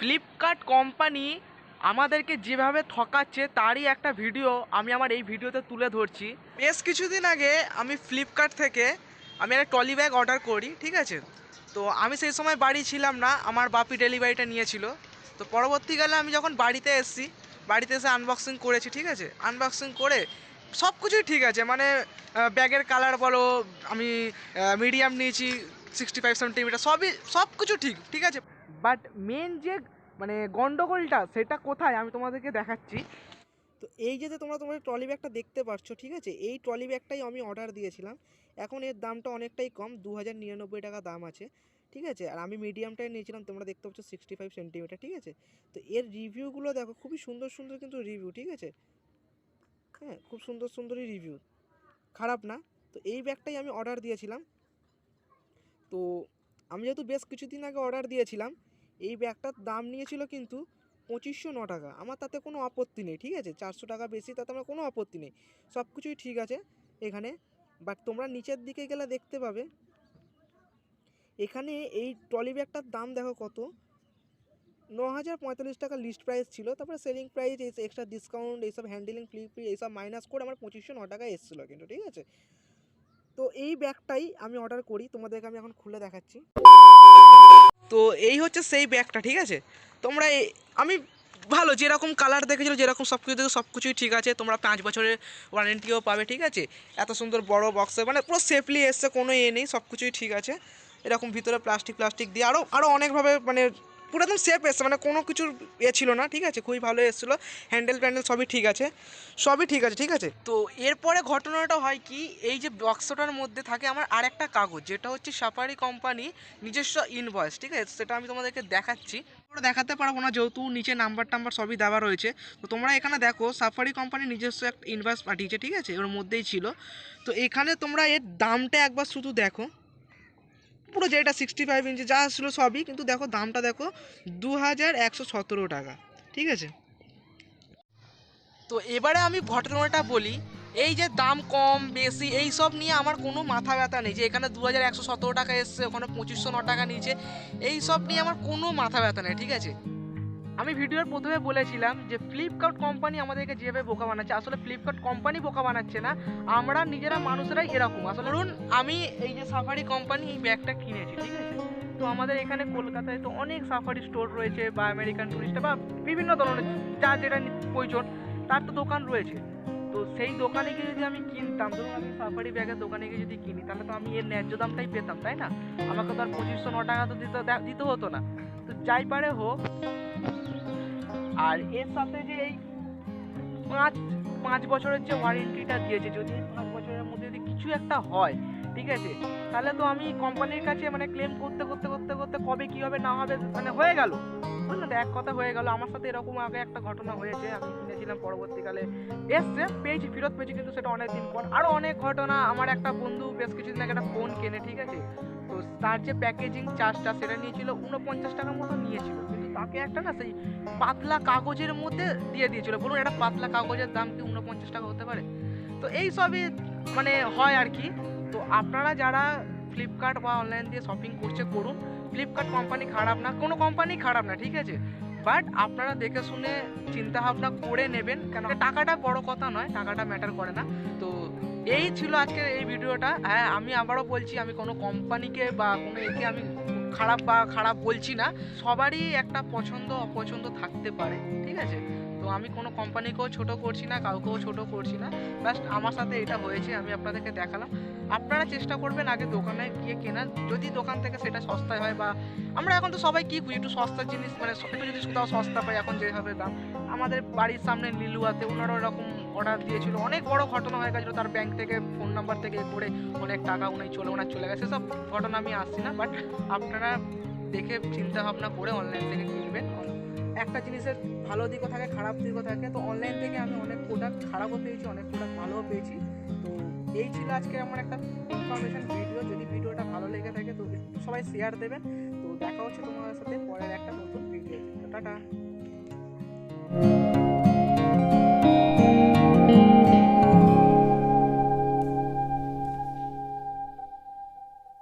Flipkart company আমাদেরকে যেভাবে ঠকাচ্ছে তারই একটা ভিডিও আমি আমার এই ভিডিওতে তুলে ধরছি। বেশ কিছুদিন আগে আমি ফ্লিপকার্ট থেকে আমি একটা ট্রলি ব্যাগ অর্ডার করি, ঠিক আছে? তো আমি সেই সময় বাড়ি ছিলাম না, আমার বাপি ডেলিভারিটা নিয়েছিল। তো পরবর্তীকালে আমি যখন বাড়িতে এসেছি, বাড়িতে এসে আনবক্সিং করেছি, ঠিক আছে? আনবক্সিং করে সব কিছুই ঠিক আছে মানে ব্যাগের কালার বলো, আমি মিডিয়াম নিয়েছি সিক্সটি ফাইভ সেন্টিমিটার সবই, সব কিছু ঠিক ঠিক আছে? বাট মেন যে মানে গন্ডগোলটা সেটা কোথায় আমি তোমাদেরকে দেখাচ্ছি। তো এই যে তোমরা তোমাদের ট্রলি ব্যাগটা দেখতে পাচ্ছ ঠিক আছে? এই ট্রলি ব্যাগটাই আমি অর্ডার দিয়েছিলাম। এখন এর দামটা অনেকটাই কম দু হাজার নিরানব্বই টাকা দাম আছে, ঠিক আছে? আর আমি মিডিয়ামটাই নিয়েছিলাম, তোমরা দেখতে পাচ্ছ সিক্সটি ফাইভ সেন্টিমিটার ঠিক আছে? তো এর রিভিউগুলো দেখো, খুবই সুন্দর সুন্দর কিন্তু রিভিউ ঠিক আছে? হ্যাঁ খুব সুন্দর সুন্দরই রিভিউ খারাপ না? তো এই ব্যাগটাই আমি অর্ডার দিয়েছিলাম। তো আমি যেহেতু বেশ কিছুদিন আগে অর্ডার দিয়েছিলাম এই ব্যাগটার দাম নিয়েছিল কিন্তু পঁচিশশো ন টাকা। আমার তাতে কোনো আপত্তি নেই, ঠিক আছে? চারশো টাকা বেশি, তাতে আমার কোনো আপত্তি নেই। সব কিছুই ঠিক আছে এখানে বাট তোমরা নিচের দিকে গেলে দেখতে পাবে। এখানে এই ট্রলি ব্যাগটার দাম দেখো কত? ন হাজার পঁয়তাল্লিশ টাকা লিস্ট প্রাইস ছিল, তারপরে সেলিং প্রাইস এই এক্সট্রা ডিসকাউন্ট এইসব হ্যান্ডেলিং ফ্লি ফ্রি এইসব মাইনাস করে আমার পঁচিশশো ন টাকা এসেছিল কিন্তু, ঠিক আছে? তো এই ব্যাগটাই আমি অর্ডার করি, তোমাদেরকে আমি এখন খুলে দেখাচ্ছি। তো এই হচ্ছে সেই ব্যাগটা, ঠিক আছে? তোমরা আমি ভালো, যেরকম কালার দেখেছিলো, যেরকম সব কিছু দেখে সব কিছুই ঠিক আছে। তোমরা পাঁচ বছরের ওয়ারেন্টিও পাবে, ঠিক আছে? এত সুন্দর বড় বক্সে মানে পুরো সেফলি এসছে, কোনো এ নেই, সব কিছুই ঠিক আছে। এরকম ভিতরে প্লাস্টিক প্লাস্টিক দিয়ে আরও আরও অনেকভাবে মানে পুরো একদম সেফ এসছে মানে কোনো কিছুর এ ছিল না, ঠিক আছে? খুবই ভালো এসেছিল। হ্যান্ডেল প্যান্ডেল সবই ঠিক আছে। সবই ঠিক আছে ঠিক আছে? তো এরপরে ঘটনাটা হয় কি, এই যে বক্সটার মধ্যে থাকে আমার আরেকটা কাগজ, যেটা হচ্ছে সাফারি কোম্পানি নিজস্ব ইনভয়েস ঠিক আছে? সেটা আমি তোমাদেরকে দেখাচ্ছি। তোমরা দেখাতে পারব না, যেহেতু নিচে নাম্বার টাম্বার সবই দেওয়া রয়েছে। তো তোমরা এখানে দেখো সাফারি কোম্পানি নিজস্ব একটা ইনভয়েস পাঠিয়েছে, ঠিক আছে? ওর মধ্যেই ছিল। তো এখানে তোমরা এর দামটা একবার শুধু দেখো। পুরো যেটা সিক্সটি ফাইভ ইঞ্চি যা ছিল সবই, কিন্তু দেখো দামটা দেখো দু হাজার একশো সতেরো টাকা, ঠিক আছে? তো এবারে আমি ঘটনাটা বলি, এই যে দাম কম, বেশি, এই সব নিয়ে আমার কোনো মাথা ব্যথা নেই, যে এখানে দু হাজার একশো সতেরো টাকা এসছে, ওখানে পঁচিশশো ন টাকা নিয়েছে, এই সব নিয়ে আমার কোনো মাথা ব্যথা নেই, ঠিক আছে? আমি ভিডিওর প্রথমে বলেছিলাম যে ফ্লিপকার্ট কোম্পানি আমাদেরকে যেভাবে বোকা বানাচ্ছে, আসলে ফ্লিপকার্ট কোম্পানি বোকা বানাচ্ছে না, আমরা নিজেরা মানুষেরাই এরকম। আসলে ধরুন, আমি এই যে সাফারি কোম্পানি এই ব্যাগটা কিনেছি, ঠিক আছে? তো আমাদের এখানে কলকাতায় তো অনেক সাফারি স্টোর রয়েছে, বা আমেরিকান টুরিস্ট বা বিভিন্ন ধরনের যা যেটা প্রয়োজন, তার তো দোকান রয়েছে। তো সেই দোকানে গিয়ে যদি আমি কিনতাম, ধরুন, আমি সাফারি ব্যাগের দোকানে গিয়ে যদি কিনি, তাহলে তো আমি এর ন্যায্য দামটাই পেতাম, তাই না? আমাকে তো আর পঁচিশশো ন টাকা তো দিতে দিতে হতো না। তো যাই পারে হোক আর এর সাথে যে এই পাঁচ পাঁচ বছরের যে ওয়ারেন্টিটা দিয়েছে, যদি পাঁচ বছরের মধ্যে যদি কিছু একটা হয়, ঠিক আছে? তাহলে তো আমি কোম্পানির কাছে মানে ক্লেম করতে করতে করতে করতে কবে কি হবে, না হবে মানে হয়ে গেল। বুঝলেন তো? এক কথা হয়ে গেল। আমার সাথে এরকম আগে একটা ঘটনা হয়েছে, আমি কিনেছিলাম পরবর্তীকালে। এসছে, পেয়েছি, ফেরত পেয়েছি, কিন্তু সেটা অনেক দিন পর। আরও অনেক ঘটনা। আমার একটা বন্ধু বেশ কিছুদিন আগে একটা ফোন কেনে, ঠিক আছে? তো তার যে প্যাকেজিং চার্জটা সেটা নিয়েছিল, উনপঞ্চাশ টাকার মতো নিয়েছিল। তাকে একটা না সেই পাতলা কাগজের মধ্যে দিয়ে দিয়েছিল। বলুন একটা পাতলা কাগজের দাম কি উনপঞ্চাশ টাকা হতে পারে? তো এই সবই মানে হয় আর কি। তো আপনারা যারা ফ্লিপকার্ট বা অনলাইন দিয়ে শপিং করছে, করুন। ফ্লিপকার্ট কোম্পানি খারাপ না, কোনো কোম্পানি খারাপ না, ঠিক আছে? বাট আপনারা দেখে শুনে চিন্তা ভাবনা করে নেবেন, কেন টাকাটা বড় কথা নয়, টাকাটা ম্যাটার করে না। তো এই ছিল আজকের এই ভিডিওটা হ্যাঁ আমি আবারও বলছি, আমি কোনো কোম্পানিকে বা কোনো একে আমি খারাপ বা খারাপ বলছি না সবারই একটা পছন্দ অপছন্দ থাকতে পারে ঠিক আছে? তো আমি কোনো কোম্পানিকেও ছোট করছি না, কাউকেও ছোট করছি না। জাস্ট আমার সাথে এটা হয়েছে, আমি আপনাদেরকে দেখালাম। আপনারা চেষ্টা করবেন আগে দোকানে গিয়ে কেনার। যদি দোকান থেকে সেটা সস্তায় হয় বা আমরা এখন তো সবাই কী খুঁজি? একটু সস্তার জিনিস মানে একটু যদি কোথাও সস্তা পাই এখন যেভাবে দাম। আমাদের বাড়ির সামনে লিলুয়াতে ওনারও এরকম অর্ডার দিয়েছিল। অনেক বড় ঘটনা হয়ে গেছিল, তার ব্যাংক থেকে ফোন নাম্বার থেকে করে অনেক টাকা উনি চলে, ওনার চলে গেছে। সব ঘটনা আমি আসছি না বাট আপনারা দেখে চিন্তা ভাবনা করে অনলাইন থেকে কিনবেন। একটা জিনিসের ভালো দিকও থাকে, খারাপ দিকও থাকে। তো অনলাইন থেকে আমি অনেক প্রোডাক্ট খারাপও পেয়েছি, অনেক প্রোডাক্ট ভালোও পেয়েছি। তো এই ছিল আজকে আমার একটা ইনফরমেশন ভিডিও যদি ভিডিওটা ভালো লেগে থাকে তো সবাই শেয়ার দেবেন। তো দেখা হচ্ছে তোমাদের সাথে পরের একটা নতুন ভিডিও টাটা।